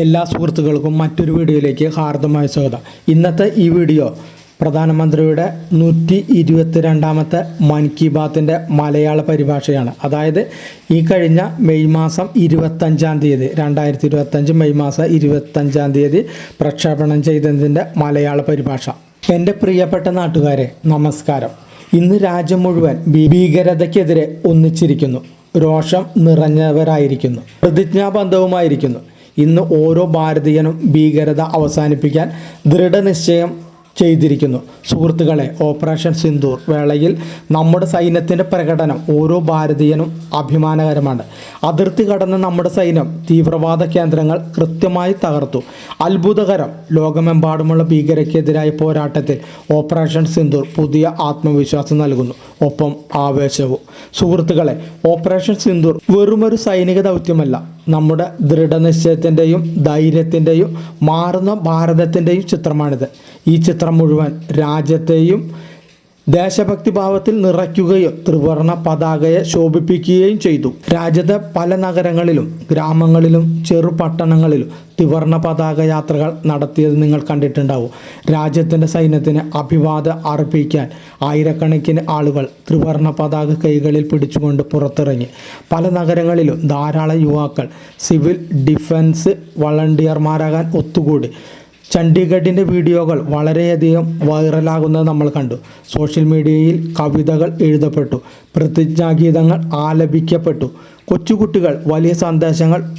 എല്ലാ സുഹൃത്തുക്കൾക്കും മറ്റൊരു വീഡിയോയിലേക്ക് ഹാർദമായ സ്വാഗതം. ഇന്നത്തെ ഈ വീഡിയോ പ്രധാനമന്ത്രിയുടെ നൂറ്റി ഇരുപത്തിരണ്ടാമത്തെ മൻ കി ബാത്തിന്റെ മലയാള പരിഭാഷയാണ്. അതായത് ഈ കഴിഞ്ഞ മെയ് മാസം ഇരുപത്തഞ്ചാം തീയതി രണ്ടായിരത്തി ഇരുപത്തഞ്ച് മെയ് മാസം ഇരുപത്തഞ്ചാം തീയതി പ്രക്ഷേപണം ചെയ്തതിന്റെ മലയാള പരിഭാഷ. എന്റെ പ്രിയപ്പെട്ട നാട്ടുകാരെ നമസ്കാരം. ഇന്ന് രാജ്യം മുഴുവൻ ഭീകരതയ്ക്കെതിരെ ഒന്നിച്ചിരിക്കുന്നു. രോഷം നിറഞ്ഞവരായിരിക്കുന്നു. പ്രതിജ്ഞാബദ്ധവുമായിരിക്കുന്നു ഇന്ന് ഓരോ ഭാരതീയനും ഭീകരത അവസാനിപ്പിക്കാൻ ദൃഢനിശ്ചയം ചെയ്തിരിക്കുന്നു. സുഹൃത്തുക്കളെ ഓപ്പറേഷൻ സിന്ദൂർ വേളയിൽ നമ്മുടെ സൈന്യത്തിന്റെ പ്രകടനം ഓരോ ഭാരതീയനും അഭിമാനകരമാണ്. അതിർത്തി കടന്ന് നമ്മുടെ സൈന്യം തീവ്രവാദ കേന്ദ്രങ്ങൾ കൃത്യമായി തകർത്തു. അത്ഭുതകരം ലോകമെമ്പാടുമുള്ള ഭീകരക്കെതിരായ പോരാട്ടത്തിൽ ഓപ്പറേഷൻ സിന്ദൂർ പുതിയ ആത്മവിശ്വാസം നൽകുന്നു. ഒപ്പം ആവേശവും. സുഹൃത്തുക്കളെ ഓപ്പറേഷൻ സിന്ദൂർ വെറുമൊരു സൈനിക ദൗത്യമല്ല നമ്മുടെ ദൃഢനിശ്ചയത്തിന്റെയും ധൈര്യത്തിന്റെയും മാറുന്ന ഭാരതത്തിന്റെയും ചിത്രമാണിത്. ഈ ചിത്രം മുഴുവൻ രാജ്യത്തെയും ദേശഭക്തി ഭാവത്തിൽ നിറയ്ക്കുകയും ത്രിവർണ പതാകയെ ശോഭിപ്പിക്കുകയും ചെയ്തു. രാജ്യത്തെ പല നഗരങ്ങളിലും ഗ്രാമങ്ങളിലും ചെറു പട്ടണങ്ങളിലും ത്രിവർണ പതാക യാത്രകൾ നടത്തിയത് നിങ്ങൾ കണ്ടിട്ടുണ്ടാവും. രാജ്യത്തിന്റെ സൈന്യത്തിന് അഭിവാദം അർപ്പിക്കാൻ ആയിരക്കണക്കിന് ആളുകൾ ത്രിവർണ പതാക കൈകളിൽ പിടിച്ചുകൊണ്ട് പുറത്തിറങ്ങി. പല നഗരങ്ങളിലും ധാരാളം യുവാക്കൾ സിവിൽ ഡിഫൻസ് വളണ്ടിയർമാരാകാൻ ഒത്തുകൂടി. ചണ്ഡീഗഡിന്റെ വീഡിയോകൾ വളരെയധികം വൈറലാകുന്നത് നമ്മൾ കണ്ടു. സോഷ്യൽ മീഡിയയിൽ കവിതകൾ എഴുതപ്പെട്ടു. പ്രതിജ്ഞാഗീതങ്ങൾ ആലപിക്കപ്പെട്ടു. കൊച്ചുകുട്ടികൾ വലിയ സന്ദേശങ്ങൾ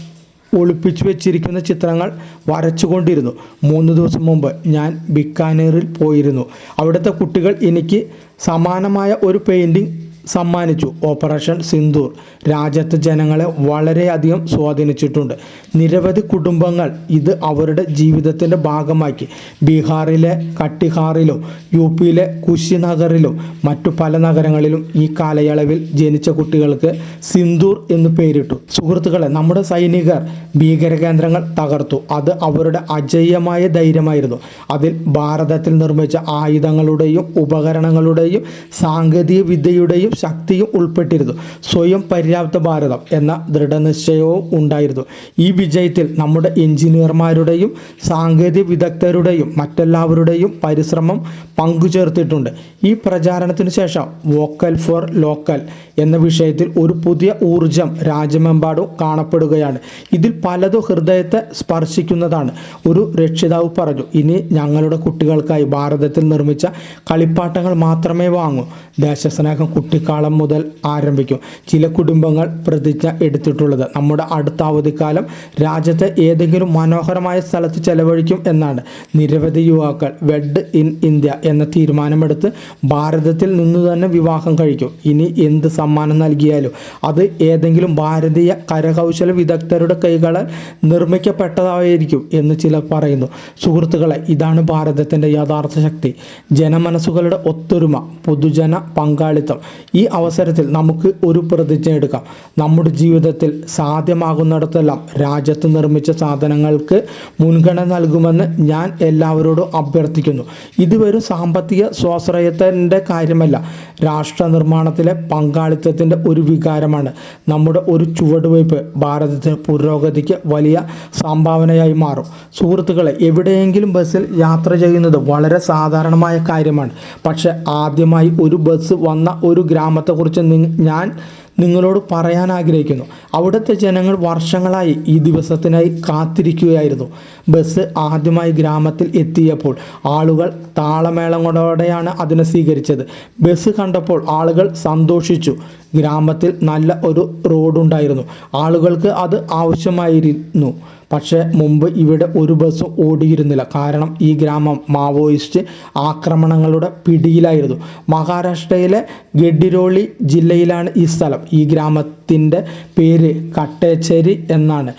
ഒളിപ്പിച്ചു വെച്ചിരിക്കുന്ന ചിത്രങ്ങൾ വരച്ചുകൊണ്ടിരുന്നു. മൂന്ന് ദിവസം മുമ്പ് ഞാൻ ബിക്കാനീറിൽ പോയിരുന്നു. അവിടുത്തെ കുട്ടികൾ എനിക്ക് സമാനമായ ഒരു പെയിന്റിംഗ് സമ്മാനിച്ചു. ഓപ്പറേഷൻ സിന്ദൂർ. രാജ്യത്തെ ജനങ്ങളെ വളരെയധികം സ്വാധീനിച്ചിട്ടുണ്ട്. നിരവധി കുടുംബങ്ങൾ ഇത് അവരുടെ ജീവിതത്തിന്റെ ഭാഗമാക്കി. ബീഹാറിലെ കട്ടിഹാറിലും യു പിയിലെ കുശിനഗറിലും മറ്റു പല നഗരങ്ങളിലും ഈ കാലയളവിൽ ജനിച്ച കുട്ടികൾക്ക് സിന്ദൂർ എന്ന് പേരിട്ടു. സുഹൃത്തുക്കളെ നമ്മുടെ സൈനികർ ഭീകരകേന്ദ്രങ്ങൾ തകർത്തു. അത് അവരുടെ അജയ്യമായ ധൈര്യമായിരുന്നു. അതിൽ ഭാരതത്തിൽ നിർമ്മിച്ച ആയുധങ്ങളുടെയും ഉപകരണങ്ങളുടെയും സാങ്കേതിക വിദ്യയുടെയും ശക്തിയും ഉൾപ്പെട്ടിരുന്നു. സ്വയം പര്യാപ്ത ഭാരതം എന്ന ദൃഢനിശ്ചയവും ഉണ്ടായിരുന്നു. ഈ വിജയത്തിൽ നമ്മുടെ എഞ്ചിനീയർമാരുടെയും സാങ്കേതിക വിദഗ്ധരുടെയും മറ്റെല്ലാവരുടെയും പരിശ്രമം പങ്കുചേർത്തിട്ടുണ്ട്. ഈ പ്രചാരണത്തിന് ശേഷം വോക്കൽ ഫോർ ലോക്കൽ എന്ന വിഷയത്തിൽ ഒരു പുതിയ ഊർജം രാജ്യമെമ്പാടും കാണപ്പെടുകയാണ്. ഇതിൽ പലതും ഹൃദയത്തെ സ്പർശിക്കുന്നതാണ്. ഒരു രക്ഷിതാവ് പറഞ്ഞു ഇനി ഞങ്ങളുടെ കുട്ടികൾക്കായി ഭാരതത്തിൽ നിർമ്മിച്ച കളിപ്പാട്ടങ്ങൾ മാത്രമേ വാങ്ങൂ. ദേശസ്നേഹം കുട്ടിക്കാലം മുതൽ ആരംഭിക്കും. ചില കുടുംബങ്ങൾ പ്രതിജ്ഞ എടുത്തിട്ടുള്ളത് നമ്മുടെ അടുത്ത അവധിക്കാലം രാജ്യത്തെ ഏതെങ്കിലും മനോഹരമായ സ്ഥലത്ത് ചെലവഴിക്കും എന്നാണ്. നിരവധി യുവാക്കൾ വെഡ് ഇൻ ഇന്ത്യ എന്ന തീരുമാനമെടുത്ത് ഭാരതത്തിൽ നിന്ന് തന്നെ വിവാഹം കഴിക്കും. ഇനി എന്ത് സമ്മാനം നൽകിയാലും അത് ഏതെങ്കിലും ഭാരതീയ കരകൗശല വിദഗ്ധരുടെ കൈകളാൽ നിർമ്മിക്കപ്പെട്ടതായിരിക്കും എന്ന് ചിലർ പറയുന്നു. സുഹൃത്തുക്കളെ ഇതാണ് ഭാരതത്തിന്റെ യഥാർത്ഥ ശക്തി. ജനമനസ്സുകളുടെ ഒത്തൊരുമ പൊതുജന പങ്കാളിത്തം. ഈ അവസരത്തിൽ നമുക്ക് ഒരു പ്രതിജ്ഞ എടുക്കാം. നമ്മുടെ ജീവിതത്തിൽ സാധ്യമാകുന്നിടത്തെല്ലാം രാജ്യത്ത് നിർമ്മിച്ച സാധനങ്ങൾക്ക് മുൻഗണന നൽകുമെന്ന് ഞാൻ എല്ലാവരോടും അഭ്യർത്ഥിക്കുന്നു. ഇത് വെറും സാമ്പത്തിക സ്വാശ്രയത്തിന്റെ കാര്യമല്ല രാഷ്ട്ര നിർമ്മാണത്തിലെ പങ്കാളിത്തത്തിന്റെ ഒരു വികാരമാണ്. നമ്മുടെ ഒരു ചുവടുവയ്പ് ഭാരതത്തിന് പുരോഗതിക്ക് വലിയ സംഭാവനയായി മാറും. സുഹൃത്തുക്കളെ എവിടെയെങ്കിലും ബസ്സിൽ യാത്ര ചെയ്യുന്നത് വളരെ സാധാരണമായ കാര്യമാണ്. പക്ഷെ ആദ്യമായി ഒരു ബസ് വന്ന ഒരു ഗ്രാമത്തെക്കുറിച്ച് ഞാൻ നിങ്ങളോട് പറയാൻ ആഗ്രഹിക്കുന്നു. അവിടുത്തെ ജനങ്ങൾ വർഷങ്ങളായി ഈ ദിവസത്തിനായി കാത്തിരിക്കുകയായിരുന്നു. ബസ് ആദ്യമായി ഗ്രാമത്തിൽ എത്തിയപ്പോൾ ആളുകൾ താളമേളങ്ങളോടെയാണ് അതിനെ സ്വീകരിച്ചത്. ബസ് കണ്ടപ്പോൾ ആളുകൾ സന്തോഷിച്ചു. ഗ്രാമത്തിൽ നല്ല ഒരു റോഡുണ്ടായിരുന്നു. ആളുകൾക്ക് അത് ആവശ്യമായിരുന്നു. പക്ഷേ മുമ്പ് ഇവിടെ ഒരു ബസ്സും ഓടിയിരുന്നില്ല. കാരണം ഈ ഗ്രാമം മാവോയിസ്റ്റ് ആക്രമണങ്ങളുടെ പിടിയിലായിരുന്നു. മഹാരാഷ്ട്രയിലെ ഗഡിരോളി ജില്ലയിലാണ് ഈ സ്ഥലം. ഈ ഗ്രാമത്തിന്റെ പേര് കട്ടേച്ചേരി എന്നാണ്.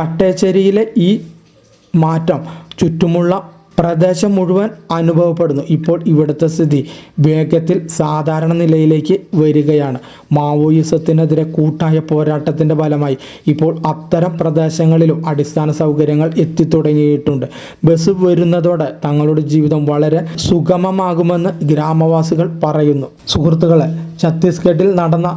കട്ടേച്ചേരിയിലെ ഈ മാറ്റം ചുറ്റുമുള്ള പ്രദേശം മുഴുവൻ അനുഭവപ്പെടുന്നു. ഇപ്പോൾ ഇവിടുത്തെ സ്ഥിതി വേഗത്തിൽ സാധാരണ നിലയിലേക്ക് വരികയാണ്. മാവോയിസത്തിനെതിരെ കൂട്ടായ പോരാട്ടത്തിന്റെ ഫലമായി ഇപ്പോൾ അത്തരം പ്രദേശങ്ങളിലും അടിസ്ഥാന സൗകര്യങ്ങൾ എത്തിത്തുടങ്ങിയിട്ടുണ്ട്. ബസ് വരുന്നതോടെ തങ്ങളുടെ ജീവിതം വളരെ സുഗമമാകുമെന്ന് ഗ്രാമവാസികൾ പറയുന്നു. സുഹൃത്തുക്കളെ ഛത്തീസ്ഗഡിൽ നടന്ന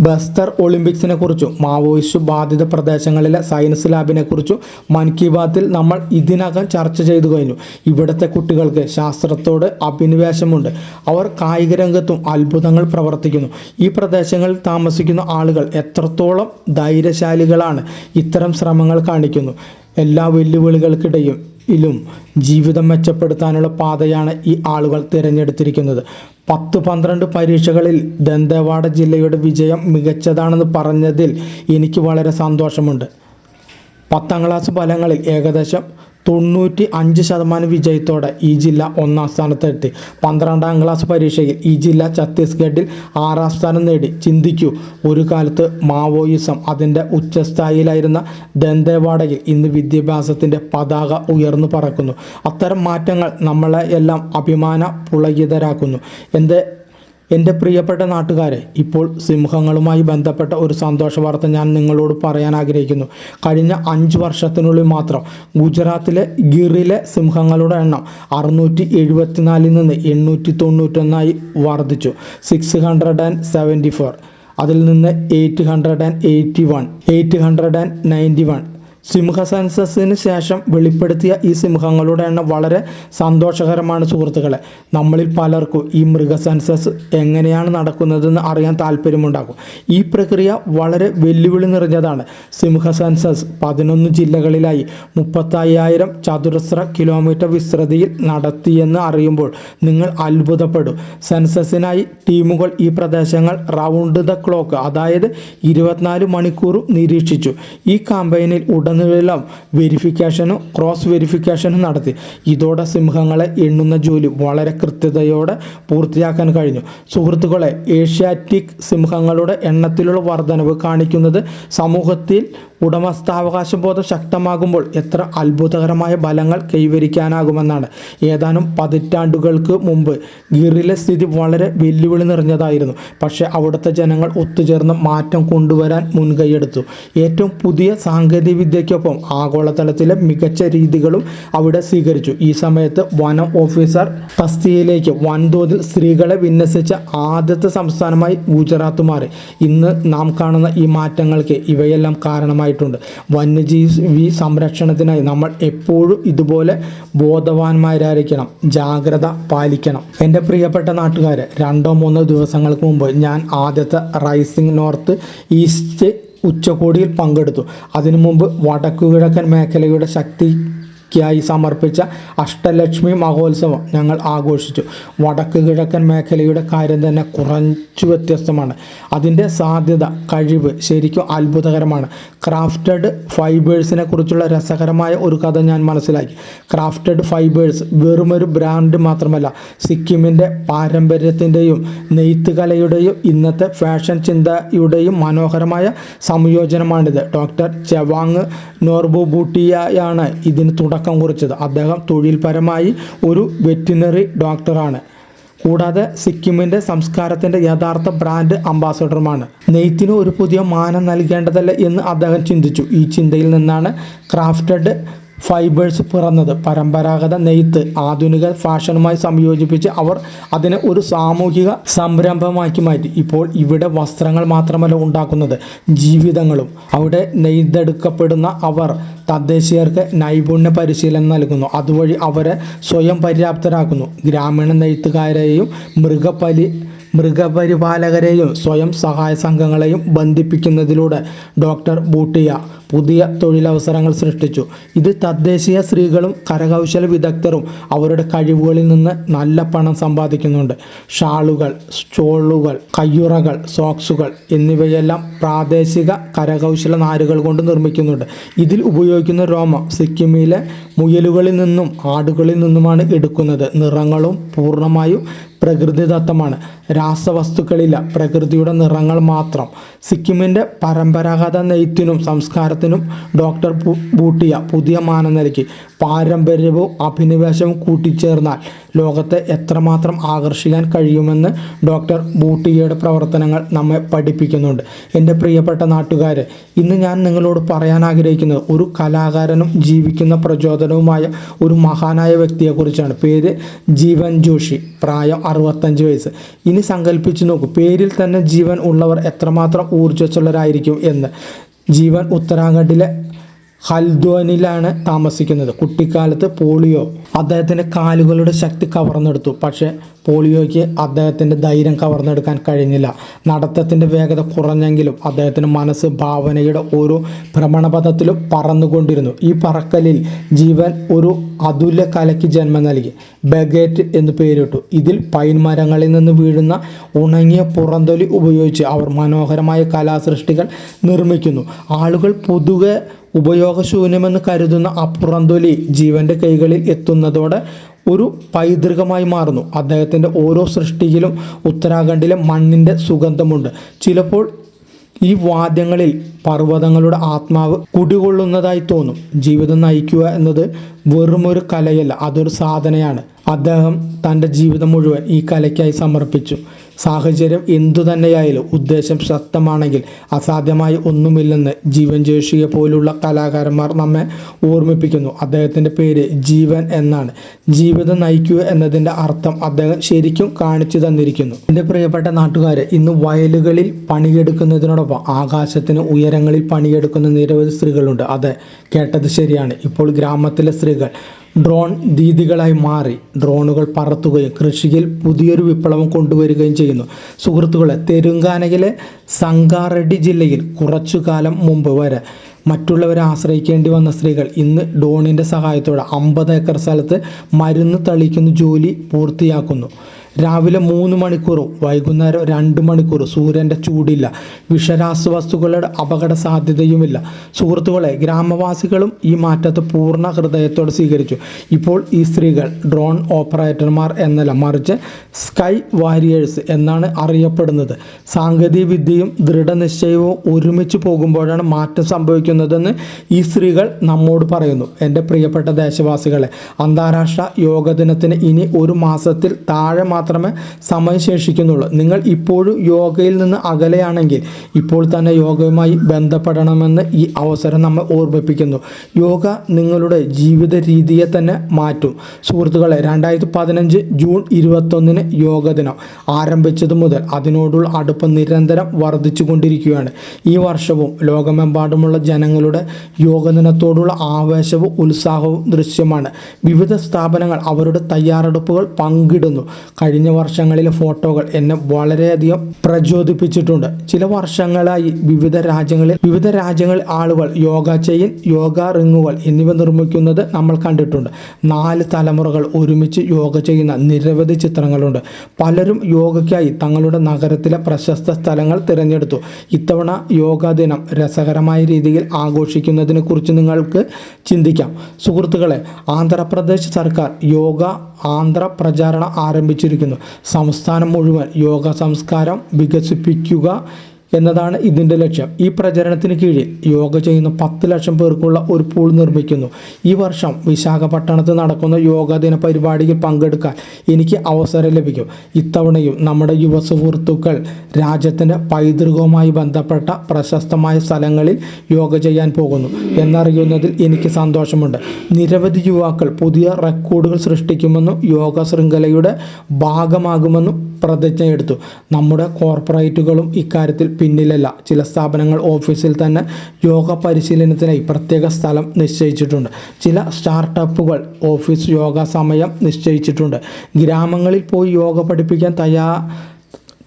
ബസ്തർ ഒളിമ്പിക്സിനെ കുറിച്ചും മാവോയിസ്റ്റ് ബാധിത പ്രദേശങ്ങളിലെ സയൻസ് ലാബിനെ കുറിച്ചും മൻ കി ബാത്തിൽ നമ്മൾ ഇതിനകം ചർച്ച ചെയ്തു കഴിഞ്ഞു. ഇവിടുത്തെ കുട്ടികൾക്ക് ശാസ്ത്രത്തോട് അഭിനിവേശമുണ്ട്. അവർ കായിക രംഗത്തും അത്ഭുതങ്ങൾ പ്രവർത്തിക്കുന്നു. ഈ പ്രദേശങ്ങളിൽ താമസിക്കുന്ന ആളുകൾ എത്രത്തോളം ധൈര്യശാലികളാണ് ഇത്തരം ശ്രമങ്ങൾ കാണിക്കുന്നു. എല്ലാ വെല്ലുവിളികൾക്കിടയും ിലും ജീവിതം മെച്ചപ്പെടുത്താനുള്ള പാതയാണ് ഈ ആളുകൾ തിരഞ്ഞെടുത്തിരിക്കുന്നത്. പത്ത് പന്ത്രണ്ട് പരീക്ഷകളിൽ ദന്തേവാഡ ജില്ലയുടെ വിജയം മികച്ചതാണെന്ന് പറഞ്ഞതിൽ എനിക്ക് വളരെ സന്തോഷമുണ്ട്. പത്താം ക്ലാസ് ഫലങ്ങളിൽ ഏകദേശം തൊണ്ണൂറ്റി അഞ്ച് ശതമാനം വിജയത്തോടെ ഈ ജില്ല ഒന്നാം സ്ഥാനത്തെത്തി. പന്ത്രണ്ടാം ക്ലാസ് പരീക്ഷയിൽ ഈ ജില്ല ഛത്തീസ്ഗഡിൽ ആറാം സ്ഥാനം നേടി. ചിന്തിക്കൂ ഒരു കാലത്ത് മാവോയിസം അതിന്റെ ഉച്ചസ്ഥായിലായിരുന്ന ദന്തേവാഡയിൽ ഇന്ന് വിദ്യാഭ്യാസത്തിന്റെ പതാക ഉയർന്നു പറക്കുന്നു. അത്തരം മാറ്റങ്ങൾ നമ്മളെ എല്ലാം അഭിമാന പുളകിതരാക്കുന്നു എന്റെ എന്റെ പ്രിയപ്പെട്ട നാട്ടുകാരെ ഇപ്പോൾ സിംഹങ്ങളുമായി ബന്ധപ്പെട്ട ഒരു സന്തോഷ വാർത്ത ഞാൻ നിങ്ങളോട് പറയാൻ ആഗ്രഹിക്കുന്നു. കഴിഞ്ഞ അഞ്ച് വർഷത്തിനുള്ളിൽ മാത്രം ഗുജറാത്തിലെ ഗിറിലെ സിംഹങ്ങളുടെ എണ്ണം അറുന്നൂറ്റി എഴുപത്തിനാലിൽ നിന്ന് എണ്ണൂറ്റി തൊണ്ണൂറ്റൊന്നായി വർദ്ധിച്ചു. Six hundred and seventy four അതിൽ നിന്ന് eight hundred and eighty one eight hundred and ninety one Simha സെൻസസിന് ശേഷം വെളിപ്പെടുത്തിയ ഈ സിംഹങ്ങളുടെ എണ്ണം വളരെ സന്തോഷകരമാണ് സുഹൃത്തുക്കളെ. നമ്മളിൽ പലർക്കും ഈ മൃഗ സെൻസസ് എങ്ങനെയാണ് നടക്കുന്നതെന്ന് അറിയാൻ താല്പര്യമുണ്ടാകും. ഈ പ്രക്രിയ വളരെ വെല്ലുവിളി നിറഞ്ഞതാണ്. സിംഹ സെൻസസ് പതിനൊന്ന് ജില്ലകളിലായി മുപ്പത്തയ്യായിരം ചതുരശ്ര കിലോമീറ്റർ വിസ്തൃതിയിൽ നടത്തിയെന്ന് അറിയുമ്പോൾ നിങ്ങൾ അത്ഭുതപ്പെടും. സെൻസസിനായി ടീമുകൾ ഈ പ്രദേശങ്ങൾ റൗണ്ട് ദ ക്ലോക്ക് അതായത് ഇരുപത്തിനാല് മണിക്കൂറും നിരീക്ഷിച്ചു. ഈ കാമ്പയിനിൽ ഉടനീളം വെരിഫിക്കേഷനും ക്രോസ് വെരിഫിക്കേഷനും നടത്തി. ഇതോടെ സിംഹങ്ങളെ എണ്ണുന്ന ജോലി വളരെ കൃത്യതയോടെ പൂർത്തിയാക്കാൻ കഴിഞ്ഞു. സുഹൃത്തുക്കളെ ഏഷ്യാറ്റിക് സിംഹങ്ങളുടെ എണ്ണത്തിലുള്ള വർധനവ് കാണിക്കുന്നത് സമൂഹത്തിൽ ഉടമസ്ഥാവകാശ ബോധം ശക്തമാകുമ്പോൾ എത്ര അത്ഭുതകരമായ ഫലങ്ങൾ കൈവരിക്കാനാകുമെന്നാണ്. ഏതാനും പതിറ്റാണ്ടുകൾക്ക് മുമ്പ് ഗിറിലെ സ്ഥിതി വളരെ വെല്ലുവിളി നിറഞ്ഞതായിരുന്നു. പക്ഷേ അവിടുത്തെ ജനങ്ങൾ ഒത്തുചേർന്ന് മാറ്റം കൊണ്ടുവരാൻ മുൻകൈയെടുത്തു. ഏറ്റവും പുതിയ സാങ്കേതിക വിദ്യയ്ക്കൊപ്പം ആഗോളതലത്തിലെ മികച്ച രീതികളും അവിടെ സ്വീകരിച്ചു. ഈ സമയത്ത് വനം ഓഫീസർ തസ്തിയിലേക്ക് വൻതോതിൽ സ്ത്രീകളെ വിന്യസിച്ച ആദ്യത്തെ സംസ്ഥാനമായി ഗുജറാത്ത് മാറി. ഇന്ന് നാം കാണുന്ന ഈ മാറ്റങ്ങൾക്ക് ഇവയെല്ലാം കാരണമായിട്ടുണ്ട്. വന്യജീവി സംരക്ഷണത്തിനായി നമ്മൾ എപ്പോഴും ഇതുപോലെ ബോധവാന്മാരായിരിക്കണം ജാഗ്രത പാലിക്കണം. എന്റെ പ്രിയപ്പെട്ട നാട്ടുകാരെ രണ്ടോ മൂന്നോ ദിവസങ്ങൾക്ക് മുമ്പ് ഞാൻ ആദ്യത്തെ റൈസിംഗ് നോർത്ത് ഈസ്റ്റ് ഉച്ചകോടിയിൽ പങ്കെടുത്തു. അതിനു മുമ്പ് വടക്കു കിഴക്കൻ മേഖലയുടെ ശക്തിക്കായി സമർപ്പിച്ച അഷ്ടലക്ഷ്മി മഹോത്സവം ഞങ്ങൾ ആഘോഷിച്ചു. വടക്ക് കിഴക്കൻ മേഖലയുടെ കാര്യം തന്നെ കുറച്ചു വ്യത്യസ്തമാണ്. അതിന്റെ സാധ്യത കഴിവ് ശരിക്കും അത്ഭുതകരമാണ്. ക്രാഫ്റ്റഡ് ഫൈബേഴ്സിനെ കുറിച്ചുള്ള രസകരമായ ഒരു കഥ ഞാൻ മനസ്സിലാക്കി. ക്രാഫ്റ്റഡ് ഫൈബേഴ്സ് വെറുമൊരു ബ്രാൻഡ് മാത്രമല്ല സിക്കിമിന്റെ പാരമ്പര്യത്തിന്റെയും നെയ്ത്ത് കലയുടെയും ഇന്നത്തെ ഫാഷൻ ചിന്തയുടെയും മനോഹരമായ സംയോജനമാണിത്. ഡോക്ടർ ചെവാങ് നോർബു ബൂട്ടിയയാണ് ഇതിന് തുടക്കം കുറിച്ചത്. അദ്ദേഹം തൊഴിൽപരമായി ഒരു വെറ്റിനറി ഡോക്ടറാണ്. കൂടാതെ സിക്കിമിന്റെ സംസ്കാരത്തിന്റെ യഥാർത്ഥ ബ്രാൻഡ് അംബാസഡറുമാണ്. നെയ്ത്തിന് ഒരു പുതിയ മാനം നൽകേണ്ടതല്ല എന്ന് അദ്ദേഹം ചിന്തിച്ചു. ഈ ചിന്തയിൽ നിന്നാണ് ക്രാഫ്റ്റഡ് ഫൈബേഴ്സ് പിറന്നത്. പരമ്പരാഗത നെയ്ത്ത് ആധുനിക ഫാഷനുമായി സംയോജിപ്പിച്ച് അവർ അതിനെ ഒരു സാമൂഹിക സംരംഭമാക്കി മാറ്റി. ഇപ്പോൾ ഇവിടെ വസ്ത്രങ്ങൾ മാത്രമല്ല ഉണ്ടാക്കുന്നത് ജീവിതങ്ങളും. അവിടെ നെയ്തെടുക്കപ്പെടുന്ന അവർ തദ്ദേശീയർക്ക് നൈപുണ്യ പരിശീലനം നൽകുന്നു. അതുവഴി അവരെ സ്വയം പര്യാപ്തരാക്കുന്നു. ഗ്രാമീണ നെയ്ത്തുകാരെയും മൃഗപലി മൃഗപരിപാലകരെയും സ്വയം സഹായ സംഘങ്ങളെയും ബന്ധിപ്പിക്കുന്നതിലൂടെ ഡോക്ടർ ബൂട്ടിയ പുതിയ തൊഴിലവസരങ്ങൾ സൃഷ്ടിച്ചു. ഇത് തദ്ദേശീയ സ്ത്രീകളും കരകൗശല വിദഗ്ധരും അവരുടെ കഴിവുകളിൽ നിന്ന് നല്ല പണം സമ്പാദിക്കുന്നുണ്ട്. ഷാളുകൾ സ്റ്റോളുകൾ കയ്യുറകൾ സോക്സുകൾ എന്നിവയെല്ലാം പ്രാദേശിക കരകൗശല നാരുകൾ കൊണ്ട് നിർമ്മിക്കുന്നുണ്ട്. ഇതിൽ ഉപയോഗിക്കുന്ന രോമം സിക്കിമിലെ മുയലുകളിൽ നിന്നും ആടുകളിൽ നിന്നുമാണ് എടുക്കുന്നത്. നിറങ്ങളും പൂർണമായും പ്രകൃതിദത്തമാണ്. രാസവസ്തുക്കളില്ല പ്രകൃതിയുടെ നിറങ്ങൾ മാത്രം. സിക്കിമിന്റെ പരമ്പരാഗത നെയ്ത്തിനും സംസ്കാരത്തിനും എല്ലാത്തിനും ഡോക്ടർ ബൂട്ടിയ പുതിയ മാനം നൽകി പാരമ്പര്യവും അഭിനിവേശവും കൂട്ടിച്ചേർന്നാൽ ലോകത്തെ എത്രമാത്രം ആകർഷിക്കാൻ കഴിയുമെന്ന് ഡോക്ടർ ബൂട്ടിയയുടെ പ്രവർത്തനങ്ങൾ നമ്മെ പഠിപ്പിക്കുന്നുണ്ട്. എന്റെ പ്രിയപ്പെട്ട നാട്ടുകാരെ ഇന്ന് ഞാൻ നിങ്ങളോട് പറയാൻ ആഗ്രഹിക്കുന്നത് ഒരു കലാകാരനും ജീവിക്കുന്ന പ്രചോദനവുമായ ഒരു മഹാനായ വ്യക്തിയെക്കുറിച്ചാണ്. പേര് ജീവൻ ജോഷി പ്രായം അറുപത്തഞ്ച് വയസ്സ്. ഇനി സങ്കല്പിച്ചു നോക്കൂ പേരിൽ തന്നെ ജീവൻ ഉള്ളവർ എത്രമാത്രം ഊർജസ്വലരായിരിക്കും എന്ന്. ജീവൻ ഉത്തരാഖണ്ഡിലെ ഹൽദ്വാനിലാണ് താമസിക്കുന്നത്. കുട്ടിക്കാലത്ത് പോളിയോ അദ്ദേഹത്തിന്റെ കാലുകളുടെ ശക്തി കവർന്നെടുത്തു. പക്ഷേ പോളിയോയ്ക്ക് അദ്ദേഹത്തിന്റെ ധൈര്യം കവർന്നെടുക്കാൻ കഴിഞ്ഞില്ല. നടത്തത്തിന്റെ വേഗത കുറഞ്ഞെങ്കിലും അദ്ദേഹത്തിന്റെ മനസ്സ് ഭാവനയുടെ ഓരോ ഭ്രമണപഥത്തിലും പറന്നുകൊണ്ടിരുന്നു. ഈ പറക്കലിൽ ജീവൻ ഒരു അതുല്യ കലയ്ക്ക് ജന്മം നൽകി. ബഗേറ്റ് എന്ന് പേരിട്ടു. ഇതിൽ പൈൻ മരങ്ങളിൽ നിന്ന് വീഴുന്ന ഉണങ്ങിയ പുറന്തൊലി ഉപയോഗിച്ച് അവർ മനോഹരമായ കലാസൃഷ്ടികൾ നിർമ്മിക്കുന്നു. ആളുകൾ പൊതുവെ ഉപയോഗശൂന്യമെന്ന് കരുതുന്ന ആ പുറന്തൊലി ജീവന്റെ കൈകളിൽ എത്തുന്നതോടെ ഒരു പൈതൃകമായി മാറുന്നു. അദ്ദേഹത്തിന്റെ ഓരോ സൃഷ്ടിയിലും ഉത്തരാഖണ്ഡിലെ മണ്ണിന്റെ സുഗന്ധമുണ്ട്. ചിലപ്പോൾ ഈ വാദ്യങ്ങളിൽ പർവതങ്ങളുടെ ആത്മാവ് കുടികൊള്ളുന്നതായി തോന്നും. ജീവിതം നയിക്കുക എന്നത് വെറുമൊരു കലയല്ല അതൊരു സാധനയാണ്. അദ്ദേഹം തന്റെ ജീവിതം മുഴുവൻ ഈ കലയ്ക്കായി സമർപ്പിച്ചു. സാഹചര്യം എന്തു തന്നെയായാലും ഉദ്ദേശം ശക്തമാണെങ്കിൽ അസാധ്യമായി ഒന്നുമില്ലെന്ന് ജീവൻ ജോഷിയെ പോലുള്ള കലാകാരന്മാർ നമ്മെ ഓർമ്മിപ്പിക്കുന്നു. അദ്ദേഹത്തിന്റെ പേര് ജീവൻ എന്നാണ്. ജീവിതം നയിക്കുക എന്നതിന്റെ അർത്ഥം അദ്ദേഹം ശരിക്കും കാണിച്ചു തന്നിരിക്കുന്നു. എന്റെ പ്രിയപ്പെട്ട നാട്ടുകാർ ഇന്ന് വയലുകളിൽ പണിയെടുക്കുന്നതിനോടൊപ്പം ആകാശത്തിന് ഉയരങ്ങളിൽ പണിയെടുക്കുന്ന നിരവധി സ്ത്രീകളുണ്ട്. അതെ കേട്ടത് ശരിയാണ്. ഇപ്പോൾ ഗ്രാമത്തിലെ സ്ത്രീകൾ ഡ്രോൺ ദീദികളായി മാറി ഡ്രോണുകൾ പറത്തുകയും കൃഷിയിൽ പുതിയൊരു വിപ്ലവം കൊണ്ടുവരികയും ചെയ്യുന്നു. സുഹൃത്തുക്കളെ തെലുങ്കാനയിലെ സംഗാറെഡ്ഡി ജില്ലയിൽ കുറച്ചു കാലം മുമ്പ് വരെ മറ്റുള്ളവരെ ആശ്രയിക്കേണ്ടി വന്ന സ്ത്രീകൾ ഇന്ന് ഡ്രോണിന്റെ സഹായത്തോടെ അമ്പത് ഏക്കർ സ്ഥലത്ത് മരുന്ന് തളിക്കുന്ന ജോലി പൂർത്തിയാക്കുന്നു. രാവിലെ മൂന്ന് മണിക്കൂറും വൈകുന്നേരം രണ്ട് മണിക്കൂർ സൂര്യന്റെ ചൂടില്ല. വിഷരാസവസ്തുക്കളുടെ അപകട സാധ്യതയുമില്ല. സുഹൃത്തുക്കളെ ഗ്രാമവാസികളും ഈ മാറ്റത്തെ പൂർണ ഹൃദയത്തോടെ സ്വീകരിച്ചു. ഇപ്പോൾ ഈ സ്ത്രീകൾ ഡ്രോൺ ഓപ്പറേറ്റർമാർ എന്നല്ല മറിച്ച് സ്കൈ വാരിയേഴ്സ് എന്നാണ് അറിയപ്പെടുന്നത്. സാങ്കേതിക വിദ്യയും ദൃഢനിശ്ചയവും ഒരുമിച്ച് പോകുമ്പോഴാണ് മാറ്റം സംഭവിക്കുന്നതെന്ന് ഈ സ്ത്രീകൾ നമ്മോട് പറയുന്നു. എന്റെ പ്രിയപ്പെട്ട ദേശവാസികളെ അന്താരാഷ്ട്ര യോഗ ദിനത്തിന് ഇനി ഒരു മാസത്തിൽ താഴെ മാത്രമേ സമയം ശേഷിക്കുന്നുള്ളൂ നിങ്ങൾ ഇപ്പോഴും യോഗയിൽ നിന്ന് അകലെയാണെങ്കിൽ ഇപ്പോൾ തന്നെ യോഗയുമായി ബന്ധപ്പെടണമെന്ന് ഈ അവസരം നമ്മൾ ഓർമ്മിപ്പിക്കുന്നു. യോഗ നിങ്ങളുടെ ജീവിത രീതിയെ തന്നെ മാറ്റും. സുഹൃത്തുക്കളെ രണ്ടായിരത്തി പതിനഞ്ച് ജൂൺ ഇരുപത്തൊന്നിന് യോഗ ദിനം ആരംഭിച്ചതു മുതൽ അതിനോടുള്ള അടുപ്പം നിരന്തരം വർദ്ധിച്ചു കൊണ്ടിരിക്കുകയാണ് ഈ വർഷവും ലോകമെമ്പാടുമുള്ള ജനങ്ങളുടെ യോഗ ദിനത്തോടുള്ള ആവേശവും ഉത്സാഹവും ദൃശ്യമാണ്. വിവിധ സ്ഥാപനങ്ങൾ അവരുടെ തയ്യാറെടുപ്പുകൾ പങ്കിടുന്നു. കഴിഞ്ഞ വർഷങ്ങളിലെ ഫോട്ടോകൾ എന്നെ വളരെയധികം പ്രചോദിപ്പിച്ചിട്ടുണ്ട്. ചില വർഷങ്ങളായി വിവിധ രാജ്യങ്ങളിൽ വിവിധ രാജ്യങ്ങളിൽ ആളുകൾ യോഗ ചെയിൻ യോഗ റിങ്ങുകൾ എന്നിവ നിർമ്മിക്കുന്നത് നമ്മൾ കണ്ടിട്ടുണ്ട്. നാല് തലമുറകൾ ഒരുമിച്ച് യോഗ ചെയ്യുന്ന നിരവധി ചിത്രങ്ങളുണ്ട്. പലരും യോഗയ്ക്കായി തങ്ങളുടെ നഗരത്തിലെ പ്രശസ്ത സ്ഥലങ്ങൾ തിരഞ്ഞെടുത്തു. ഇത്തവണ യോഗ ദിനം രസകരമായ രീതിയിൽ ആഘോഷിക്കുന്നതിനെ കുറിച്ച് നിങ്ങൾക്ക് ചിന്തിക്കാം. സുഹൃത്തുക്കളെ ആന്ധ്രാപ്രദേശ് സർക്കാർ യോഗ ആന്ധ്ര പ്രചാരണം ആരംഭിച്ചിരിക്കുന്നു. സംസ്ഥാനം മുഴുവൻ യോഗ സംസ്കാരം വികസിപ്പിക്കുക എന്നതാണ് ഇതിന്റെ ലക്ഷ്യം. ഈ പ്രചരണത്തിന് കീഴിൽ യോഗ ചെയ്യുന്ന പത്ത് ലക്ഷം പേർക്കുള്ള ഒരു പൂൾ നിർമ്മിക്കുന്നു. ഈ വർഷം വിശാഖപട്ടണത്ത് നടക്കുന്ന യോഗ ദിന പരിപാടിയിൽ പങ്കെടുക്കാൻ എനിക്ക് അവസരം ലഭിക്കും. ഇത്തവണയും നമ്മുടെ യുവ സുഹൃത്തുക്കൾ രാജ്യത്തിന്റെ പൈതൃകവുമായി ബന്ധപ്പെട്ട പ്രശസ്തമായ സ്ഥലങ്ങളിൽ യോഗ ചെയ്യാൻ പോകുന്നു എന്നറിയുന്നതിൽ എനിക്ക് സന്തോഷമുണ്ട്. നിരവധി യുവാക്കൾ പുതിയ റെക്കോർഡുകൾ സൃഷ്ടിക്കുമെന്നും യോഗ ശൃംഖലയുടെ ഭാഗമാകുമെന്നും പ്രതിജ്ഞയെടുത്തു. നമ്മുടെ കോർപ്പറേറ്റുകളും ഇക്കാര്യത്തിൽ പിന്നിലല്ല. ചില സ്ഥാപനങ്ങൾ ഓഫീസിൽ തന്നെ യോഗ പരിശീലനത്തിനായി പ്രത്യേക സ്ഥലം നിശ്ചയിച്ചിട്ടുണ്ട്. ചില സ്റ്റാർട്ടപ്പുകൾ ഓഫീസ് യോഗ സമയം നിശ്ചയിച്ചിട്ടുണ്ട്. ഗ്രാമങ്ങളിൽ പോയി യോഗ പഠിപ്പിക്കാൻ തയ്യാ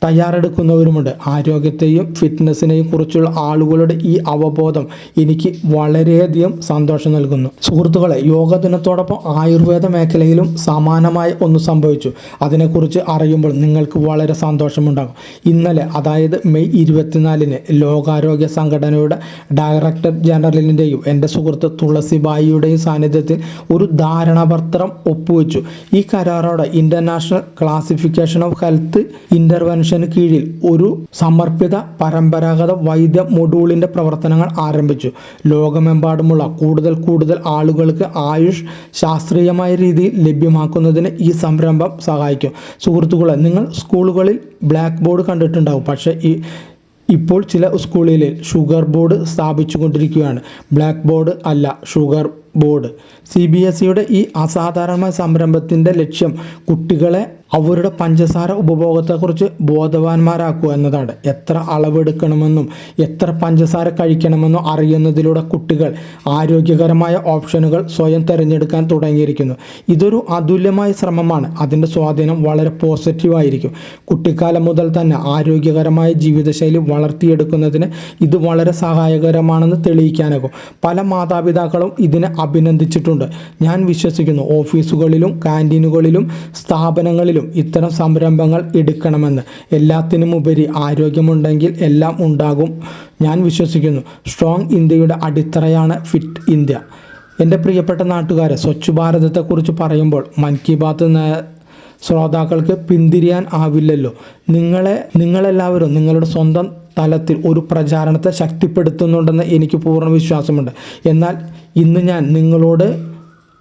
തയ്യാറെടുക്കുന്നവരുമുണ്ട്. ആരോഗ്യത്തെയും ഫിറ്റ്നസ്സിനെയും കുറിച്ചുള്ള ആളുകളുടെ ഈ അവബോധം എനിക്ക് വളരെയധികം സന്തോഷം നൽകുന്നു. സുഹൃത്തുക്കളെ യോഗ ദിനത്തോടൊപ്പം ആയുർവേദ മേഖലയിലും സമാനമായ ഒന്ന് സംഭവിച്ചു. അതിനെക്കുറിച്ച് അറിയുമ്പോൾ നിങ്ങൾക്ക് വളരെ സന്തോഷമുണ്ടാകും. ഇന്നലെ അതായത് മെയ് ഇരുപത്തിനാലിന് ലോകാരോഗ്യ സംഘടനയുടെ ഡയറക്ടർ ജനറലിന്റെയും എന്റെ സുഹൃത്ത് തുളസിബായിയുടെയും സാന്നിധ്യത്തിൽ ഒരു ധാരണാപത്രം ഒപ്പുവെച്ചു. ഈ കരാറോടെ international classification of health intervention മിഷന് കീഴിൽ ഒരു സമർപ്പിത പരമ്പരാഗത വൈദ്യ മൊഡ്യൂളിന്റെ പ്രവർത്തനങ്ങൾ ആരംഭിച്ചു. ലോകമെമ്പാടുമുള്ള കൂടുതൽ കൂടുതൽ ആളുകൾക്ക് ആയുഷ് ശാസ്ത്രീയമായ രീതിയിൽ ലഭ്യമാക്കുന്നതിന് ഈ സംരംഭം സഹായിക്കും. സുഹൃത്തുക്കളെ നിങ്ങൾ സ്കൂളുകളിൽ ബ്ലാക്ക് ബോർഡ് കണ്ടിട്ടുണ്ടാവും. പക്ഷേ ഈ ഇപ്പോൾ ചില സ്കൂളുകളിൽ ഷുഗർ ബോർഡ് സ്ഥാപിച്ചുകൊണ്ടിരിക്കുകയാണ്. ബ്ലാക്ക് ബോർഡ് അല്ല sugar board. C B S ഇയുടെ ഈ അസാധാരണമായ സംരംഭത്തിന്റെ ലക്ഷ്യം കുട്ടികളെ അവരുടെ പഞ്ചസാര ഉപഭോഗത്തെക്കുറിച്ച് ബോധവാന്മാരാക്കുക എന്നതാണ്. എത്ര അളവെടുക്കണമെന്നും എത്ര പഞ്ചസാര കഴിക്കണമെന്നും അറിയുന്നതിലൂടെ കുട്ടികൾ ആരോഗ്യകരമായ ഓപ്ഷനുകൾ സ്വയം തിരഞ്ഞെടുക്കാൻ തുടങ്ങിയിരിക്കുന്നു. ഇതൊരു അതുല്യമായ ശ്രമമാണ്. അതിന്റെ സ്വാധീനം വളരെ പോസിറ്റീവായിരിക്കും. കുട്ടിക്കാലം മുതൽ തന്നെ ആരോഗ്യകരമായ ജീവിതശൈലി വളർത്തിയെടുക്കുന്നതിന് ഇത് വളരെ സഹായകരമാണെന്ന് തെളിയിക്കാനാകും. പല മാതാപിതാക്കളും ഇതിനെ അഭിനന്ദിച്ചിട്ടുണ്ട്. ഞാൻ വിശ്വസിക്കുന്നു ഓഫീസുകളിലും കാന്റീനുകളിലും സ്ഥാപനങ്ങളിലും ഇത്തരം സംരംഭങ്ങൾ എടുക്കണമെന്ന്. എല്ലാത്തിനുമുപരി ആരോഗ്യമുണ്ടെങ്കിൽ എല്ലാം ഉണ്ടാകും. ഞാൻ വിശ്വസിക്കുന്നു. സ്ട്രോങ് ഇന്ത്യയുടെ അടിത്തറയാണ് ഫിറ്റ് ഇന്ത്യ. എന്റെ പ്രിയപ്പെട്ട നാട്ടുകാരെ സ്വച്ഛ് ഭാരതത്തെക്കുറിച്ച് പറയുമ്പോൾ മൻ കി ബാത്ത് ശ്രോതാക്കൾക്ക് പിന്തിരിയാൻ ആവില്ലല്ലോ. നിങ്ങളെ നിങ്ങളെല്ലാവരും നിങ്ങളുടെ സ്വന്തം തലത്തിൽ ഒരു പ്രചാരണത്തെ ശക്തിപ്പെടുത്തുന്നുണ്ടെന്ന് എനിക്ക് പൂർണ വിശ്വാസമുണ്ട്. എന്നാൽ ഇന്ന് ഞാൻ നിങ്ങളോട്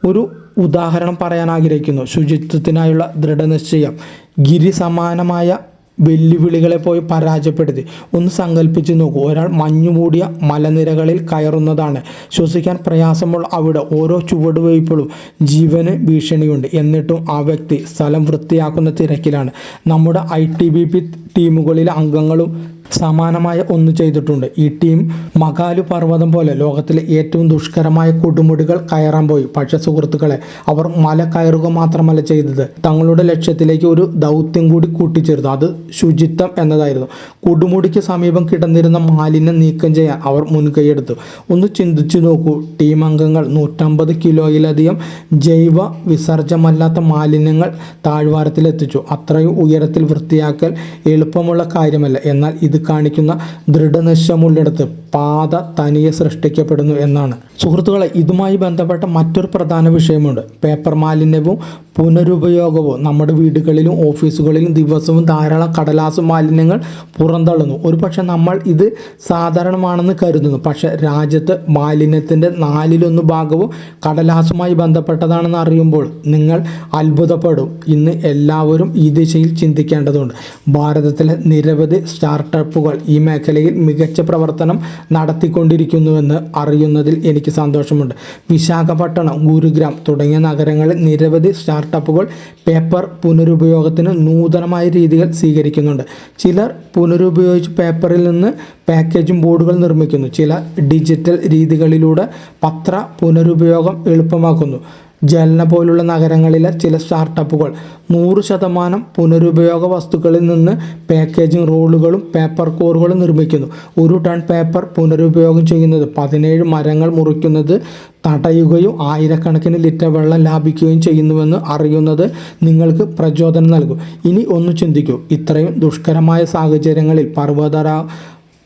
ഒരു ഉദാഹരണം പറയാൻ ആഗ്രഹിക്കുന്നു. ശുചിത്വത്തിനായുള്ള ദൃഢനിശ്ചയം. ഗിരി സമാനമായ വെല്ലുവിളികളെ പോയി പരാജയപ്പെടുത്തി. ഒന്ന് സങ്കല്പിച്ച് നോക്കൂ. ഒരാൾ മഞ്ഞുമൂടിയ മലനിരകളിൽ കയറുന്നതാണ്. ശ്വസിക്കാൻ പ്രയാസമുള്ള അവിടെ ഓരോ ചുവടുവയ്പ്പുകളും ജീവന് ഭീഷണിയുണ്ട്. എന്നിട്ടും ആ വ്യക്തി സ്ഥലം വൃത്തിയാക്കുന്ന തിരക്കിലാണ്. നമ്മുടെ ഐ ടി ബി പി ടീമുകളിലെ അംഗങ്ങളും സമാനമായ ഒന്ന് ചെയ്തിട്ടുണ്ട്. ഈ ടീം മകാലു പർവതം പോലെ ലോകത്തിലെ ഏറ്റവും ദുഷ്കരമായ കൊടുമുടികൾ കയറാൻ പോയി. പക്ഷെ സുഹൃത്തുക്കളെ അവർ മല കയറുക മാത്രമല്ല ചെയ്തത്. തങ്ങളുടെ ലക്ഷ്യത്തിലേക്ക് ഒരു ദൗത്യം കൂടി കൂട്ടിച്ചേർത്തു. അത് ശുചിത്വം എന്നതായിരുന്നു. കൊടുമുടിക്ക് സമീപം കിടന്നിരുന്ന മാലിന്യം നീക്കം ചെയ്യാൻ അവർ മുൻകൈയെടുത്തു. ഒന്ന് ചിന്തിച്ചു നോക്കൂ. ടീം അംഗങ്ങൾ നൂറ്റമ്പത് കിലോയിലധികം ജൈവ വിസർജ്യമല്ലാത്ത മാലിന്യങ്ങൾ താഴ്വാരത്തിലെത്തിച്ചു അത്രയും ഉയരത്തിൽ വൃത്തിയാക്കൽ എളുപ്പമുള്ള കാര്യമല്ല. എന്നാൽ ഇത് കാണിക്കുന്ന ദൃഢനിശ്ചയമുള്ളിടത്ത് പാത തനിയെ സൃഷ്ടിക്കപ്പെടുന്നു എന്നാണ്. സുഹൃത്തുക്കളെ ഇതുമായി ബന്ധപ്പെട്ട മറ്റൊരു പ്രധാന വിഷയമുണ്ട്. പേപ്പർ മാലിന്യവും പുനരുപയോഗവും നമ്മുടെ വീടുകളിലും ഓഫീസുകളിലും ദിവസവും ധാരാളം കടലാസ് മാലിന്യങ്ങൾ പുറന്തള്ളുന്നു. ഒരു പക്ഷെ നമ്മൾ ഇത് സാധാരണമാണെന്ന് കരുതുന്നു. പക്ഷെ രാജ്യത്ത് മാലിന്യത്തിന്റെ നാലിലൊന്ന് ഭാഗവും കടലാസുമായി ബന്ധപ്പെട്ടതാണെന്ന് അറിയുമ്പോൾ നിങ്ങൾ അത്ഭുതപ്പെടും. ഇന്ന് എല്ലാവരും ഈ ദിശയിൽ ചിന്തിക്കേണ്ടതുണ്ട്. ഭാരതത്തിലെ നിരവധി സ്റ്റാർട്ടപ്പുകൾ ഈ മേഖലയിൽ മികച്ച പ്രവർത്തനം നടത്തിക്കൊണ്ടിരിക്കുന്നുവെന്ന് അറിയുന്നതിൽ എനിക്ക് സന്തോഷമുണ്ട്. വിശാഖപട്ടണം ഗുരുഗ്രാം തുടങ്ങിയ നഗരങ്ങളിൽ നിരവധി സ്റ്റാർട്ടപ്പുകൾ പേപ്പർ പുനരുപയോഗത്തിന് നൂതനമായ രീതികൾ സ്വീകരിക്കുന്നുണ്ട്. ചിലർ പുനരുപയോഗിച്ച് പേപ്പറിൽ നിന്ന് പാക്കേജിംഗ് ബോർഡുകൾ നിർമ്മിക്കുന്നു. ചില ഡിജിറ്റൽ രീതികളിലൂടെ പത്ര പുനരുപയോഗം എളുപ്പമാക്കുന്നു. ജൽന പോലുള്ള നഗരങ്ങളിലെ ചില സ്റ്റാർട്ടപ്പുകൾ നൂറ് ശതമാനം പുനരുപയോഗ വസ്തുക്കളിൽ നിന്ന് പാക്കേജിംഗ് റോളുകളും പേപ്പർ കോറുകളും നിർമ്മിക്കുന്നു. ഒരു ടൺ പേപ്പർ പുനരുപയോഗം ചെയ്യുന്നത് പതിനേഴ് മരങ്ങൾ മുറിക്കുന്നത് തടയുകയും ആയിരക്കണക്കിന് ലിറ്റർ വെള്ളം ലാഭിക്കുകയും ചെയ്യുന്നുവെന്ന് അറിയുന്നത് നിങ്ങൾക്ക് പ്രചോദനം നൽകും. ഇനി ഒന്ന് ചിന്തിക്കൂ. ഇത്രയും ദുഷ്കരമായ സാഹചര്യങ്ങളിൽ പർവതരാ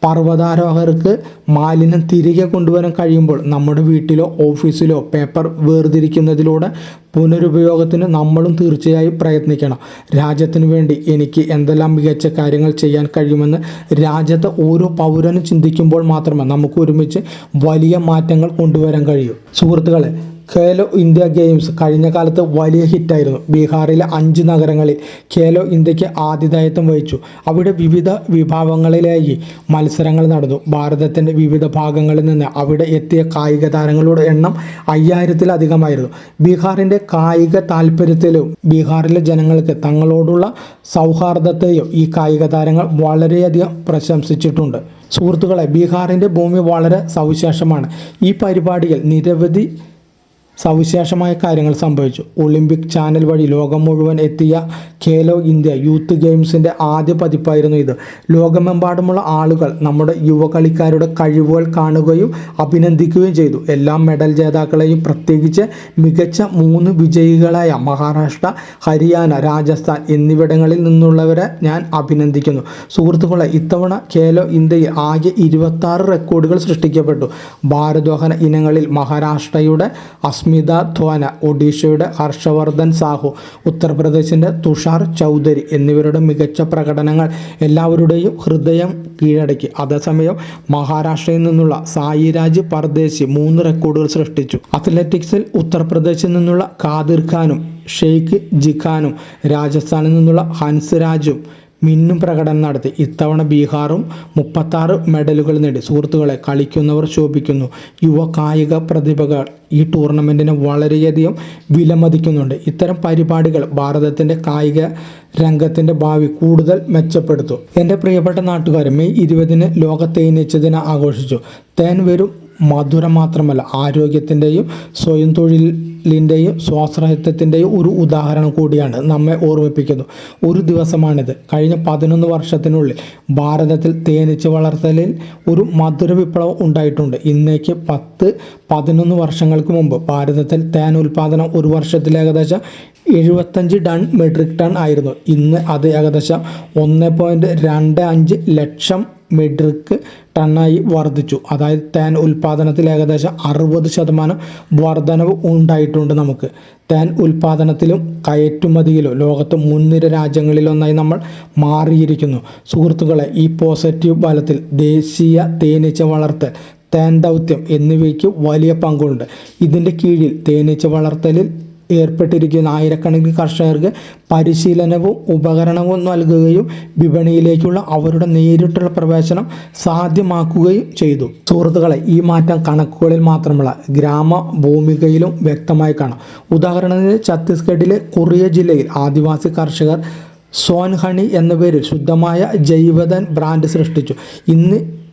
പർവതാരോഹകർക്ക് മാലിന്യം തിരികെ കൊണ്ടുവരാൻ കഴിയുമ്പോൾ നമ്മുടെ വീട്ടിലോ ഓഫീസിലോ പേപ്പർ വേർതിരിക്കുന്നതിലൂടെ പുനരുപയോഗത്തിന് നമ്മളും തീർച്ചയായും പ്രയത്നിക്കണം. രാജ്യത്തിന് വേണ്ടി എനിക്ക് എന്തെല്ലാം മികച്ച കാര്യങ്ങൾ ചെയ്യാൻ കഴിയുമെന്ന് രാജ്യത്തെ ഓരോ പൗരനും ചിന്തിക്കുമ്പോൾ മാത്രമേ നമുക്ക് ഒരുമിച്ച് വലിയ മാറ്റങ്ങൾ കൊണ്ടുവരാൻ കഴിയൂ. സുഹൃത്തുക്കളെ ഖേലോ ഇന്ത്യ ഗെയിംസ് കഴിഞ്ഞ കാലത്ത് വലിയ ഹിറ്റായിരുന്നു. ബീഹാറിലെ അഞ്ച് നഗരങ്ങളിൽ ഖേലോ ഇന്ത്യയ്ക്ക് ആതിഥേയത്വം വഹിച്ചു. അവിടെ വിവിധ വിഭാഗങ്ങളിലായി മത്സരങ്ങൾ നടന്നു. ഭാരതത്തിന്റെ വിവിധ ഭാഗങ്ങളിൽ നിന്ന് അവിടെ എത്തിയ കായിക താരങ്ങളുടെ എണ്ണം അയ്യായിരത്തിലധികമായിരുന്നു. ബീഹാറിന്റെ കായിക താല്പര്യത്തിലും ബീഹാറിലെ ജനങ്ങൾക്ക് തങ്ങളോടുള്ള സൗഹാർദ്ദത്തെയും ഈ കായിക താരങ്ങൾ വളരെയധികം പ്രശംസിച്ചിട്ടുണ്ട്. സുഹൃത്തുക്കളെ ബീഹാറിന്റെ ഭൂമി വളരെ സവിശേഷമാണ്. ഈ പരിപാടിയിൽ നിരവധി സവിശേഷമായ കാര്യങ്ങൾ സംഭവിച്ചു. ഒളിമ്പിക് ചാനൽ വഴി ലോകം മുഴുവൻ എത്തിയ ഖേലോ ഇന്ത്യ യൂത്ത് ഗെയിംസിന്റെ ആദ്യ പതിപ്പായിരുന്നു ഇത്. ലോകമെമ്പാടുമുള്ള ആളുകൾ നമ്മുടെ യുവ കളിക്കാരുടെ കഴിവുകൾ കാണുകയും അഭിനന്ദിക്കുകയും ചെയ്തു. എല്ലാ മെഡൽ ജേതാക്കളെയും പ്രത്യേകിച്ച് മികച്ച മൂന്ന് വിജയികളായ മഹാരാഷ്ട്ര ഹരിയാന രാജസ്ഥാൻ എന്നിവിടങ്ങളിൽ നിന്നുള്ളവരെ ഞാൻ അഭിനന്ദിക്കുന്നു. സുഹൃത്തുക്കളെ ഇത്തവണ ഖേലോ ഇന്ത്യയിൽ ആകെ ഇരുപത്താറ് റെക്കോർഡുകൾ സൃഷ്ടിക്കപ്പെട്ടു. ഭാരദോഹന ഇനങ്ങളിൽ മഹാരാഷ്ട്രയുടെ അസ്മ അസ്മിത ധ്വാന ഒഡീഷയുടെ ഹർഷവർദ്ധൻ സാഹു ഉത്തർപ്രദേശിന്റെ തുഷാർ ചൗധരി എന്നിവരുടെ മികച്ച പ്രകടനങ്ങൾ എല്ലാവരുടെയും ഹൃദയം കീഴടക്കി. അതേസമയം മഹാരാഷ്ട്രയിൽ നിന്നുള്ള സായിരാജ് പർദേശി മൂന്ന് റെക്കോർഡുകൾ സൃഷ്ടിച്ചു. അത്ലറ്റിക്സിൽ ഉത്തർപ്രദേശിൽ നിന്നുള്ള ഖാദിർ ഖാനും ഷെയ്ഖ് ജിഖാനും രാജസ്ഥാനിൽ നിന്നുള്ള ഹൻസ് രാജും മിന്നും പ്രകടനം നടത്തി. ഇത്തവണ ബീഹാറും മുപ്പത്താറ് മെഡലുകൾ നേടി. സുഹൃത്തുക്കളെ കളിക്കുന്നവർ ശോഭിക്കുന്നു. യുവ കായിക പ്രതിഭകൾ ഈ ടൂർണമെന്റിനെ വളരെയധികം വിലമതിക്കുന്നുണ്ട്. ഇത്തരം പരിപാടികൾ ഭാരതത്തിന്റെ കായിക രംഗത്തിന്റെ ഭാവി കൂടുതൽ മെച്ചപ്പെടുത്തും. എന്റെ പ്രിയപ്പെട്ട നാട്ടുകാർ മെയ് ഇരുപതിന് ലോക തേനീച്ച ദിനം ആഘോഷിച്ചു. തേൻ വെറും മധുരം മാത്രമല്ല ആരോഗ്യത്തിന്റെയും സ്വയം തൊഴിലിന്റെയും സ്വാശ്രയത്വത്തിന്റെയും ഒരു ഉദാഹരണം കൂടിയാണ് നമ്മെ ഓർമ്മിപ്പിക്കുന്നു. ഒരു ദിവസമാണിത്. കഴിഞ്ഞ പതിനൊന്ന് വർഷത്തിനുള്ളിൽ ഭാരതത്തിൽ തേനീച്ച വളർത്തലിൽ ഒരു മധുര വിപ്ലവം ഉണ്ടായിട്ടുണ്ട്. ഇന്നേക്ക് പത്ത് പതിനൊന്ന് വർഷങ്ങൾക്ക് മുമ്പ് ഭാരതത്തിൽ തേൻ ഉൽപ്പാദനം ഒരു വർഷത്തിൽ ഏകദേശം എഴുപത്തഞ്ച് ടൺ മെട്രിക് ടൺ ആയിരുന്നു. ഇന്ന് അത് ഏകദേശം ഒന്ന് പോയിന്റ് രണ്ട് അഞ്ച് ലക്ഷം മെട്രിക് ടണ്ണായി വർദ്ധിച്ചു. അതായത് താൻ ഉൽപ്പാദനത്തിൽ ഏകദേശം അറുപത് ശതമാനം വർധനവ് ഉണ്ടായിട്ടുണ്ട് നമുക്ക്. താൻ ഉൽപ്പാദനത്തിലും കയറ്റുമതിയിലും ലോകത്ത് മുൻനിര രാജ്യങ്ങളിലൊന്നായി നമ്മൾ മാറിയിരിക്കുന്നു. സുഹൃത്തുക്കളെ ഈ പോസിറ്റീവ് ഫലത്തിൽ ദേശീയ തേനീച്ച വളർത്തൽ തേൻ ദൗത്യം എന്നിവയ്ക്ക് വലിയ പങ്കുണ്ട്. ഇതിന്റെ കീഴിൽ തേനീച്ച വളർത്തലിൽ ഏർപ്പെട്ടിരിക്കുന്ന ആയിരക്കണക്കിന് കർഷകർക്ക് പരിശീലനവും ഉപകരണവും നൽകുകയും വിപണിയിലേക്കുള്ള അവരുടെ നേരിട്ടുള്ള പ്രവേശനം സാധ്യമാക്കുകയും ചെയ്തു. സുഹൃത്തുക്കളെ ഈ മാറ്റം കണക്കുകളിൽ മാത്രമല്ല ഗ്രാമ ഭൂമികയിലും വ്യക്തമായി കാണാം. ഉദാഹരണത്തിന് ഛത്തീസ്ഗഡിലെ കുറിയ ജില്ലയിൽ ആദിവാസി കർഷകർ സോൻഹണി എന്ന പേരിൽ ശുദ്ധമായ ജൈവതൻ ബ്രാൻഡ് സൃഷ്ടിച്ചു. ഇന്ന്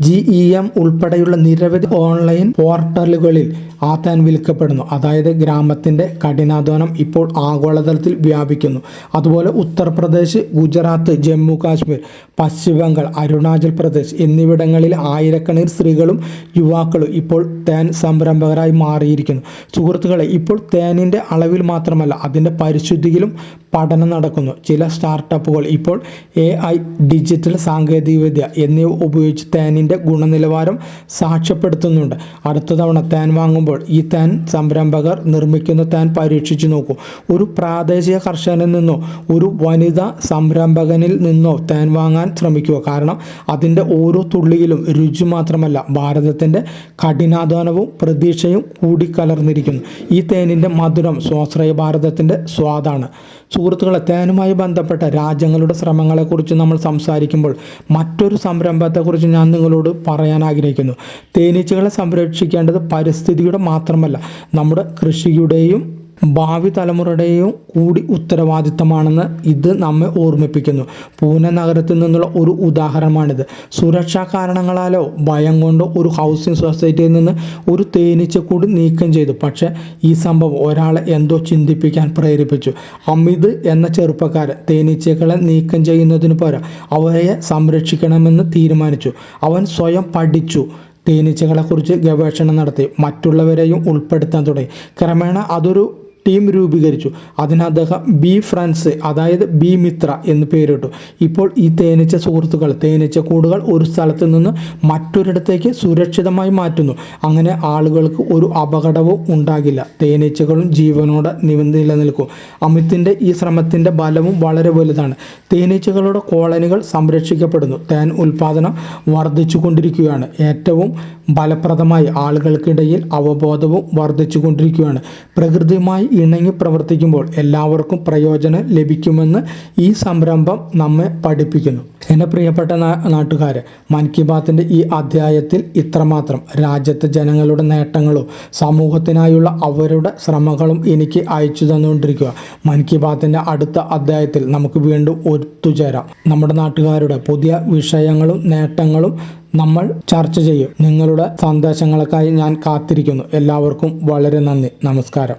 ജി ഇ എം ഉൾപ്പെടെയുള്ള നിരവധി ഓൺലൈൻ പോർട്ടലുകളിൽ ആ താൻ വിൽക്കപ്പെടുന്നു. അതായത് ഗ്രാമത്തിന്റെ കഠിനാധ്വാനം ഇപ്പോൾ ആഗോളതലത്തിൽ വ്യാപിക്കുന്നു. അതുപോലെ ഉത്തർപ്രദേശ് ഗുജറാത്ത് ജമ്മു കാശ്മീർ പശ്ചിമ ബംഗാൾ അരുണാചൽ പ്രദേശ് എന്നിവിടങ്ങളിൽ ആയിരക്കണക്കിന് സ്ത്രീകളും യുവാക്കളും ഇപ്പോൾ തേൻ സംരംഭകരായി മാറിയിരിക്കുന്നു. സുഹൃത്തുക്കളെ ഇപ്പോൾ തേനിന്റെ അളവിൽ മാത്രമല്ല അതിന്റെ പരിശുദ്ധിയിലും പഠനം നടക്കുന്നു. ചില സ്റ്റാർട്ടപ്പുകൾ ഇപ്പോൾ എ ഐ ഡിജിറ്റൽ സാങ്കേതികവിദ്യ എന്നിവ ഉപയോഗിച്ച് തേനിന്റെ ഗുണനിലവാരം സാക്ഷ്യപ്പെടുത്തുന്നുണ്ട്. അടുത്ത തവണ തേൻ വാങ്ങുമ്പോൾ ഈ തേൻ സംരംഭകർ നിർമ്മിക്കുന്ന തേൻ പരീക്ഷിച്ചു നോക്കൂ. ഒരു പ്രാദേശിക കർഷകനിൽ നിന്നോ ഒരു വനിതാ സംരംഭകനിൽ നിന്നോ തേൻ വാങ്ങാൻ ശ്രമിക്കുക. കാരണം അതിന്റെ ഓരോ തുള്ളിയിലും രുചി മാത്രമല്ല ഭാരതത്തിന്റെ കഠിനാധ്വാനവും പ്രതീക്ഷയും കൂടിക്കലർന്നിരിക്കുന്നു ഈ തേനിന്റെ മധുരം സ്വാശ്രയ ഭാരതത്തിന്റെ സ്വാദാണ്. സുഹൃത്തുക്കളെ തേനുമായി ബന്ധപ്പെട്ട രാജ്യങ്ങളുടെ ശ്രമങ്ങളെക്കുറിച്ച് നമ്മൾ സംസാരിക്കുമ്പോൾ മറ്റൊരു സംരംഭത്തെക്കുറിച്ച് ഞാൻ നിങ്ങളോട് പറയാൻ ആഗ്രഹിക്കുന്നു. തേനീച്ചകളെ സംരക്ഷിക്കേണ്ടത് പരിസ്ഥിതിയുടെ മാത്രമല്ല നമ്മുടെ കൃഷിയുടെയും ഭാവി തലമുറയുടെയും കൂടി ഉത്തരവാദിത്തമാണെന്ന് ഇത് നമ്മെ ഓർമ്മിപ്പിക്കുന്നു. പൂനെ നഗരത്തിൽ നിന്നുള്ള ഒരു ഉദാഹരണമാണിത്. സുരക്ഷാ കാരണങ്ങളാലോ ഭയം കൊണ്ടോ ഒരു ഹൗസിംഗ് സൊസൈറ്റിയിൽ നിന്ന് ഒരു തേനീച്ചക്കൂട് നീക്കം ചെയ്തു. പക്ഷേ ഈ സംഭവം ഒരാളെ എന്തോ ചിന്തിപ്പിക്കാൻ പ്രേരിപ്പിച്ചു. അമിത് എന്ന ചെറുപ്പക്കാരൻ തേനീച്ചകളെ നീക്കം ചെയ്യുന്നതിന് പകരം അവയെ സംരക്ഷിക്കണമെന്ന് തീരുമാനിച്ചു. അവൻ സ്വയം പഠിച്ചു. തേനീച്ചകളെക്കുറിച്ച് ഗവേഷണം നടത്തി. മറ്റുള്ളവരെയും ഉൾപ്പെടുത്താൻ തുടങ്ങി. ക്രമേണ അതൊരു ടീം രൂപീകരിച്ചു. അതിന് അദ്ദേഹം ബി ഫ്രണ്ട്സ് അതായത് ബി മിത്ര എന്ന് പേരിട്ടു. ഇപ്പോൾ ഈ തേനീച്ച സുഹൃത്തുക്കൾ തേനീച്ച കൂടുകൾ ഒരു സ്ഥലത്ത് നിന്ന് മറ്റൊരിടത്തേക്ക് സുരക്ഷിതമായി മാറ്റുന്നു. അങ്ങനെ ആളുകൾക്ക് ഒരു അപകടവും ഉണ്ടാകില്ല. തേനീച്ചകളും ജീവനോടെ നിലനിൽക്കും. അമിത്തിന്റെ ഈ ശ്രമത്തിന്റെ ബലവും വളരെ വലുതാണ്. തേനീച്ചകളുടെ കോളനികൾ സംരക്ഷിക്കപ്പെടുന്നു. തേൻ ഉൽപാദനം വർദ്ധിച്ചു കൊണ്ടിരിക്കുകയാണ് ഏറ്റവും ഫലപ്രദമായി ആളുകൾക്കിടയിൽ അവബോധവും വർദ്ധിച്ചു കൊണ്ടിരിക്കുകയാണ് പ്രകൃതിയുമായി ഇണങ്ങി പ്രവർത്തിക്കുമ്പോൾ എല്ലാവർക്കും പ്രയോജനം ലഭിക്കുമെന്ന് ഈ സംരംഭം നമ്മെ പഠിപ്പിക്കുന്നു. എന്റെ പ്രിയപ്പെട്ട നാട്ടുകാരെ മൻ കി ബാത്തിന്റെ ഈ അധ്യായത്തിൽ ഇത്രമാത്രം. രാജ്യത്തെ ജനങ്ങളുടെ നേട്ടങ്ങളും സമൂഹത്തിനായുള്ള അവരുടെ ശ്രമങ്ങളും എനിക്ക് അയച്ചു തന്നുകൊണ്ടിരിക്കുക. മൻ കി ബാത്തിന്റെ അടുത്ത അധ്യായത്തിൽ നമുക്ക് വീണ്ടും ഒത്തുചേരാം. നമ്മുടെ നാട്ടുകാരുടെ പുതിയ വിഷയങ്ങളും നേട്ടങ്ങളും നമ്മൾ ചർച്ച ചെയ്യും. നിങ്ങളുടെ സന്ദേശങ്ങൾക്കായി ഞാൻ കാത്തിരിക്കുന്നു. എല്ലാവർക്കും വളരെ നന്ദി. നമസ്കാരം.